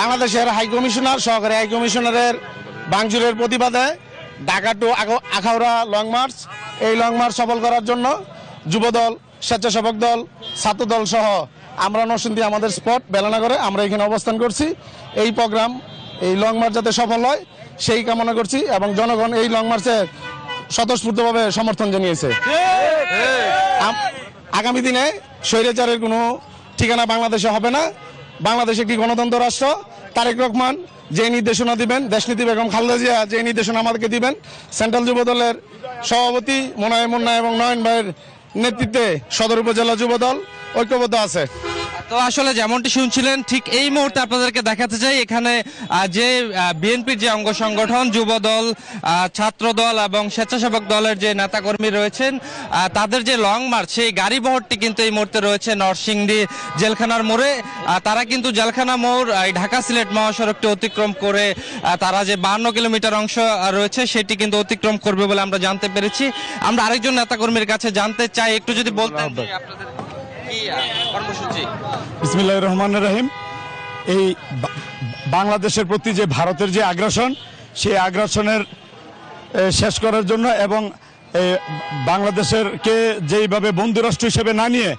বাংলাদেশের high commissioner সহকারী high কমিশনারের ভাঙচুরের প্রতিবাদে Dhaka to Akhaura long march. এই লং মার্চ সফল করার জন্য যুবদল স্বেচ্ছাসেবক দল ছাত্রদল সহ আমরা নরসিংদী আমাদের স্পট বেলানগরে আমরা এখানে অবস্থান করছি। এই প্রোগ্রাম এই লং মার্চ যাতে সফল হয় সেই কামনা করছি এবং জনগণ এই লং মার্চে স্বতঃস্ফূর্তভাবে সমর্থন জানিয়েছে। আগামী দিনে স্বৈরাচারের কোনো ঠিকানা বাংলাদেশে হবে না। বাংলাদেশ একটি গণতন্ত্র রাষ্ট্র? তারেক রহমান যে নির্দেশনা দিবেন, দেশনীতি বেগম খালদা জিয়া যে নির্দেশনা আমাদেরকে দিবেন, সেন্ট্রাল যুব দলের সভাপতি মোনায় মুন্না এবং নয়ন ভাইয়ের নেতৃত্বে সদর উপজেলা যুব দল ঐক্যবদ্ধ আছে। তো আসলে যেমনটি শুনছিলেন, ঠিক এই মুহূর্তে আপনাদেরকে দেখাতে চাই, এখানে যে বিএনপির যে অঙ্গ সংগঠন যুব দল ছাত্র দল এবং স্বেচ্ছাসেবক দলের যে নেতাকর্মী রয়েছেন তাদের যে লং মার্চ, সেই গাড়ি বহরটি কিন্তু এই মুহূর্তে রয়েছে নরসিংদী জেলখানার মোড়ে। তারা কিন্তু জেলখানা মোড় এই ঢাকা সিলেট মহাসড়কটি অতিক্রম করে তারা যে বান্ন কিলোমিটার অংশ রয়েছে, সেটি কিন্তু অতিক্রম করবে বলে আমরা জানতে পেরেছি। আমরা আরেকজন নেতাকর্মীর কাছে জানতে চাই, একটু যদি বলতেন। আপনাদের বিসমিল্লাহ রহমান রহিম। এই বাংলাদেশের প্রতি যে ভারতের যে আগ্রাসন সেই আগ্রাসনের শেষ করার জন্য এবং এ, বাংলাদেশের কে যেইভাবে বন্ধু রাষ্ট্র হিসেবে না নিয়ে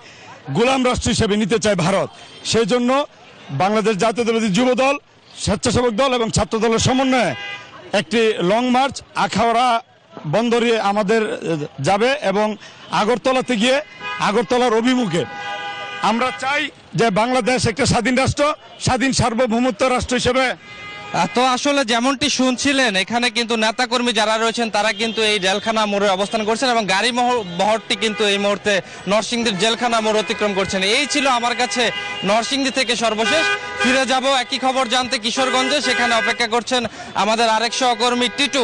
গোলাম রাষ্ট্র হিসেবে নিতে চায় ভারত সেই জন্য বাংলাদেশ জাতীয়তাবাদী যুব দল স্বেচ্ছাসেবক দল এবং ছাত্র দলের সমন্বয়ে একটি লং মার্চ আখাউড়া বন্দরে আমাদের যাবে এবং আগরতলাতে গিয়ে আগরতলার অভিমুখে। আমরা চাই যে বাংলাদেশ একটা স্বাধীন রাষ্ট্র, স্বাধীন সার্বভৌমত্ব রাষ্ট্র হিসেবে। তো আসলে যেমনটি শুনছিলেন, এখানে কিন্তু নেতাকর্মী যারা রয়েছেন, তারা কিন্তু এই জেলখানা মোড়ে অবস্থান করছেন এবং গাড়ি বহরটি কিন্তু এই মুহূর্তে নরসিংদীর জেলখানা মোড় অতিক্রম করছেন। এই ছিল আমার কাছে নরসিংদী থেকে সর্বশেষ। ফিরে যাব একই খবর জানতে কিশোরগঞ্জে, সেখানে অপেক্ষা করছেন আমাদের আরেক সহকর্মী টিটু।